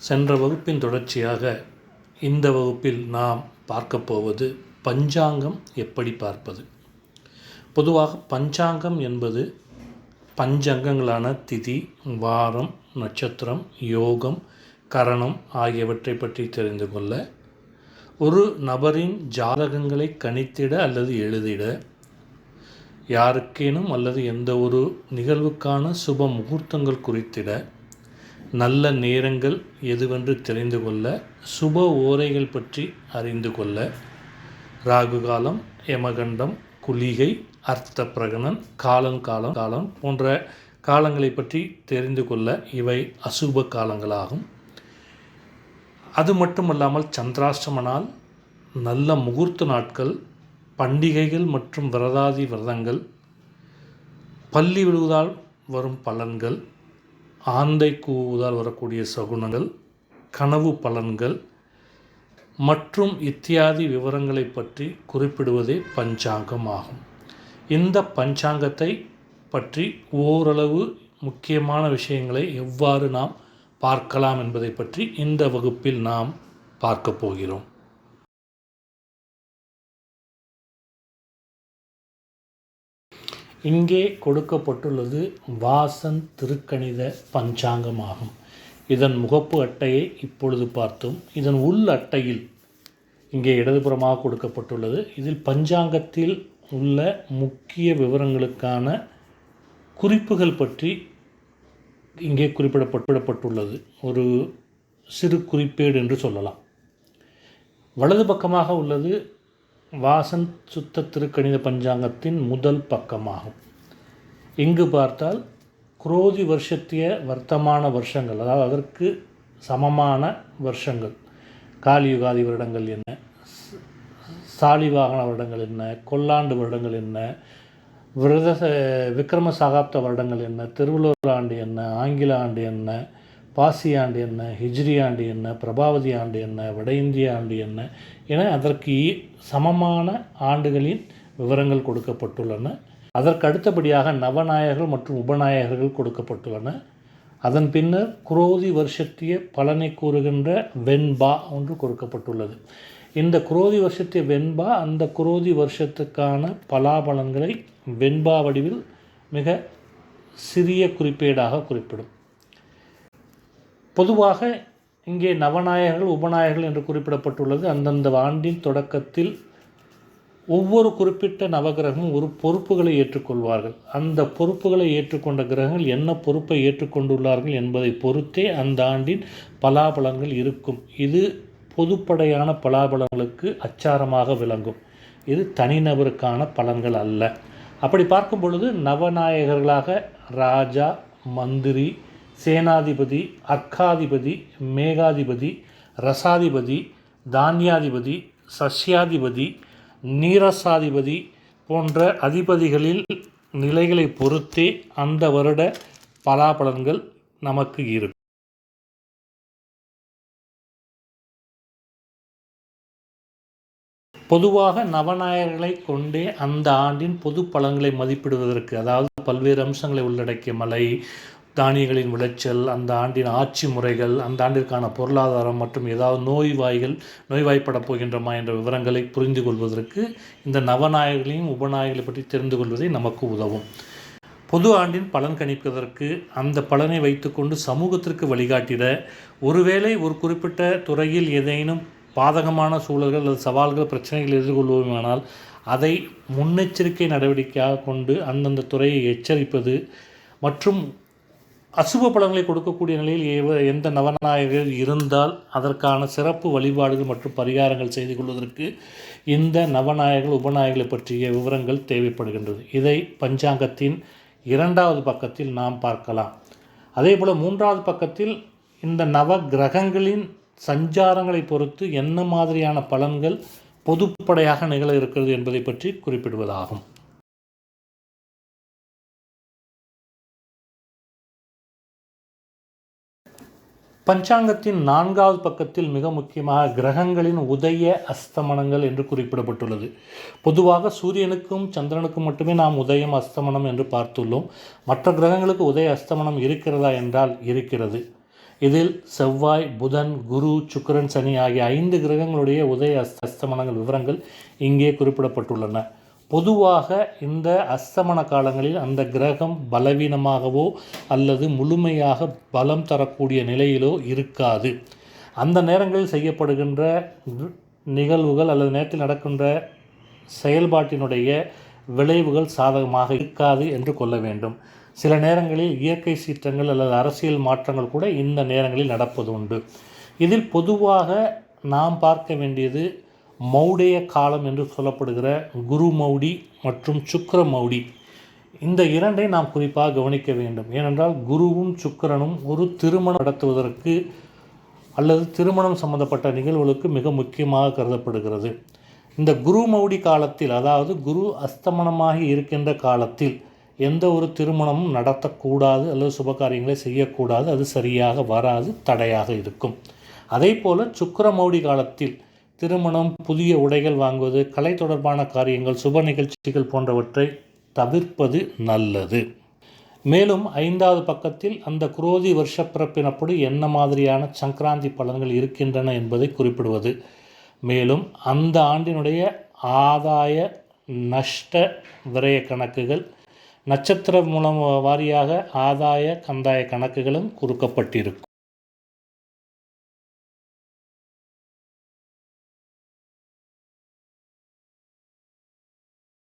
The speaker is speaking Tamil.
சென்ற வகுப்பின் தொடர்ச்சியாக இந்த வகுப்பில் நாம் பார்க்கப் போவது பஞ்சாங்கம் எப்படி பார்ப்பது? பொதுவாக பஞ்சாங்கம் என்பது பஞ்சங்கங்களான திதி வாரம் நட்சத்திரம் யோகம் கரணம் ஆகியவற்றை பற்றி தெரிந்து கொள்ள. ஒரு நபரின் ஜாதகங்களை கணித்திட அல்லது எழுதிட யாருக்கேனும் அல்லது எந்த ஒரு நிகழ்வுக்கான சுப முகூர்த்தங்கள் குறித்திட நல்ல நேரங்கள் எதுவென்று தெரிந்து கொள்ள சுப ஓரைகள் பற்றி அறிந்து கொள்ள. ராகு காலம் யமகண்டம் குளிகை அர்த்த பிரகணன் காலங்காலம் காலம் போன்ற காலங்களை பற்றி தெரிந்து கொள்ள இவை அசுப காலங்களாகும். அது மட்டுமல்லாமல் சந்திராஷ்டமனால் நல்ல முகூர்த்த நாட்கள் பண்டிகைகள் மற்றும் விரதாதி விரதங்கள் பள்ளி விழுவதால் வரும் பலன்கள் ஆந்தை கூவுதால் வரக்கூடிய சகுனங்கள் கனவு பலன்கள் மற்றும் இத்தியாதி விவரங்களை பற்றி குறிப்பிடுவதே பஞ்சாங்கம் ஆகும் இந்த பஞ்சாங்கத்தை பற்றி ஓரளவு முக்கியமான விஷயங்களை எவ்வாறு நாம் பார்க்கலாம் என்பதை பற்றி இந்த வகுப்பில் நாம் பார்க்க போகிறோம். இங்கே கொடுக்கப்பட்டுள்ளது வாசன் திருக்கணித பஞ்சாங்கமாகும். இதன் முகப்பு அட்டையை இப்பொழுது பார்த்தோம். இதன் உள் அட்டையில் இங்கே இடதுபுறமாக கொடுக்கப்பட்டுள்ளது. இதில் பஞ்சாங்கத்தில் உள்ள முக்கிய விவரங்களுக்கான குறிப்புகள் பற்றி இங்கே குறிப்பிடப்பட்டுள்ளது. ஒரு சிறு குறிப்பேடு என்று சொல்லலாம். வலது பக்கமாக உள்ளது வாசந்த் சுத்த திருக்கணித பஞ்சாங்கத்தின் முதல் பக்கமாகும். இங்கு பார்த்தால் குரோதி வருஷத்திய வர்த்தமான வருஷங்கள் அதாவது அதற்கு சமமான வருஷங்கள். காலியுகாதி வருடங்கள் என்ன? சாலிவாகன வருடங்கள் என்ன? கொல்லாண்டு வருடங்கள் என்ன? விரத விக்ரம சகாப்த வருடங்கள் என்ன? திருவள்ளுவர் ஆண்டு என்ன? ஆங்கில ஆண்டு என்ன? பாசி ஆண்டு என்ன ஹிஜ்ரி ஆண்டு என்ன பிரபாவதி ஆண்டு என்ன வட இந்திய ஆண்டு என்ன என அதற்கு சமமான ஆண்டுகளின் விவரங்கள் கொடுக்கப்பட்டுள்ளன. அதற்கு அடுத்தபடியாக நவநாயகர்கள் மற்றும் உபநாயகர்கள் கொடுக்கப்பட்டுள்ளன. அதன் பின்னர் குரோதி வருஷத்திய பலனை கூறுகின்ற வெண்பா ஒன்று கொடுக்கப்பட்டுள்ளது. இந்த குரோதி வருஷத்திய வெண்பா அந்த குரோதி வருஷத்துக்கான பலாபலன்களை வெண்பா வடிவில் மிக சிறிய குறிப்பேடாக குறிப்பிடும். பொதுவாக இங்கே நவநாயகர்கள் உபநாயகர்கள் என்று குறிப்பிடப்பட்டுள்ளது. அந்தந்த ஆண்டின் தொடக்கத்தில் ஒவ்வொரு குறிப்பிட்ட நவகிரகமும் ஒரு பொறுப்புகளை ஏற்றுக்கொள்வார்கள். அந்த பொறுப்புகளை ஏற்றுக்கொண்ட கிரகங்கள் என்ன பொறுப்பை ஏற்றுக்கொண்டுள்ளார்கள் என்பதை பொறுத்தே அந்த ஆண்டின் பலாபலங்கள் இருக்கும். இது பொதுப்படையான பலாபலங்களுக்கு அச்சாரமாக விளங்கும். இது தனிநபருக்கான பலன்கள் அல்ல. அப்படி பார்க்கும் பொழுது நவநாயகர்களாக ராஜா மந்திரி சேனாதிபதி அர்க்காதிபதி மேகாதிபதி ரசாதிபதி தானியாதிபதி சஸ்யாதிபதி நீரசாதிபதி போன்ற அதிபதிகளில் நிலைகளை பொறுத்தே அந்த வருட பலாபலன்கள் நமக்கு இருக்கும். பொதுவாக நவநாயகர்களை கொண்டே அந்த ஆண்டின் பொது பலன்களை மதிப்பிடுவதற்கு அதாவது பல்வேறு அம்சங்களை உள்ளடக்கிய மலை தானியங்களின் விளைச்சல் அந்த ஆண்டின் ஆட்சி முறைகள் அந்த ஆண்டிற்கான பொருளாதாரம் மற்றும் ஏதாவது நோய்வாய்கள் நோய்வாய்ப்படப் போகின்றமா என்ற விவரங்களை புரிந்து கொள்வதற்கு இந்த நவநாயகர்களையும் உபநாயகர்களை பற்றி தெரிந்து கொள்வதை நமக்கு உதவும். பொது ஆண்டின் பலன் கணிப்பதற்கு அந்த பலனை வைத்துக்கொண்டு சமூகத்திற்கு வழிகாட்டிட ஒருவேளை ஒரு குறிப்பிட்ட துறையில் ஏதேனும் பாதகமான சூழல்கள் அல்லது சவால்கள் பிரச்சனைகள் எதிர்கொள்வோமானால் அதை முன்னெச்சரிக்கை நடவடிக்கையாக கொண்டு அந்தந்த துறையை எச்சரிப்பது மற்றும் அசுப பலன்களை கொடுக்கக்கூடிய நிலையில் எந்த நவநாயகர்கள் இருந்தால் அதற்கான சிறப்பு வழிபாடுகள் மற்றும் பரிகாரங்கள் செய்து கொள்வதற்கு இந்த நவநாயகர்கள் உபநாயகர்களை பற்றிய விவரங்கள் தேவைப்படுகின்றது. இதை பஞ்சாங்கத்தின் இரண்டாவது பக்கத்தில் நாம் பார்க்கலாம். அதே போல் மூன்றாவது பக்கத்தில் இந்த நவ கிரகங்களின் சஞ்சாரங்களை பொறுத்து என்ன மாதிரியான பலன்கள் பொதுப்படையாக நிகழ இருக்கிறது என்பதை பற்றி குறிப்பிடுவதாகும். பஞ்சாங்கத்தின் நான்காவது பக்கத்தில் மிக முக்கியமாக கிரகங்களின் உதய அஸ்தமனங்கள் என்று குறிப்பிடப்பட்டுள்ளது. பொதுவாக சூரியனுக்கும் சந்திரனுக்கும் மட்டுமே நாம் உதயம் அஸ்தமனம் என்று பார்த்துள்ளோம். மற்ற கிரகங்களுக்கு உதய அஸ்தமனம் இருக்கிறதா என்றால் இருக்கிறது. இதில் செவ்வாய் புதன் குரு சுக்கரன் சனி ஆகிய ஐந்து கிரகங்களுடைய உதய அஸ்த அஸ்தமனங்கள் விவரங்கள் இங்கே குறிப்பிடப்பட்டுள்ளன. பொதுவாக இந்த அஸ்தமன காலங்களில் அந்த கிரகம் பலவீனமாகவோ அல்லது முழுமையாக பலம் தரக்கூடிய நிலையிலோ இருக்காது. அந்த நேரங்களில் செய்யப்படுகின்ற நிகழ்வுகள் அல்லது நேரத்தில் நடக்கின்ற செயல்பாட்டினுடைய விளைவுகள் சாதகமாக இருக்காது என்று கொள்ள வேண்டும். சில நேரங்களில் இயற்கை சீற்றங்கள் அல்லது அரசியல் மாற்றங்கள் கூட இந்த நேரங்களில் நடப்பது உண்டு இதில் பொதுவாக நாம் பார்க்க வேண்டியது மௌடைய காலம் என்று சொல்லப்படுகிற குரு மௌடி மற்றும் சுக்கர மௌடி. இந்த இரண்டை நாம் குறிப்பாக கவனிக்க வேண்டும். ஏனென்றால் குருவும் சுக்கரனும் ஒரு திருமணம் நடத்துவதற்கு அல்லது திருமணம் சம்பந்தப்பட்ட நிகழ்வுகளுக்கு மிக முக்கியமாக கருதப்படுகிறது. இந்த குரு மௌடி காலத்தில் அதாவது குரு அஸ்தமனமாகி இருக்கின்ற காலத்தில் எந்த ஒரு திருமணமும் நடத்தக்கூடாது அல்லது சுபகாரியங்களை செய்யக்கூடாது. அது சரியாக வராது தடையாக இருக்கும். அதே போல் சுக்கிரமௌடி காலத்தில் திருமணம் புதிய உடைகள் வாங்குவது கலை தொடர்பான காரியங்கள் சுப நிகழ்ச்சிகள் போன்றவற்றை தவிர்ப்பது நல்லது. மேலும் ஐந்தாவது பக்கத்தில் அந்த குரோதி வருஷப்பிறப்பினப்படி என்ன மாதிரியான சங்கராந்தி பலன்கள் இருக்கின்றன என்பதை குறிப்பிடுவது. மேலும் அந்த ஆண்டினுடைய ஆதாய நஷ்ட விரய கணக்குகள் நட்சத்திர மூலம் வாரியாக ஆதாய கந்தாய கணக்குகளும் கொடுக்கப்பட்டிருக்கும்.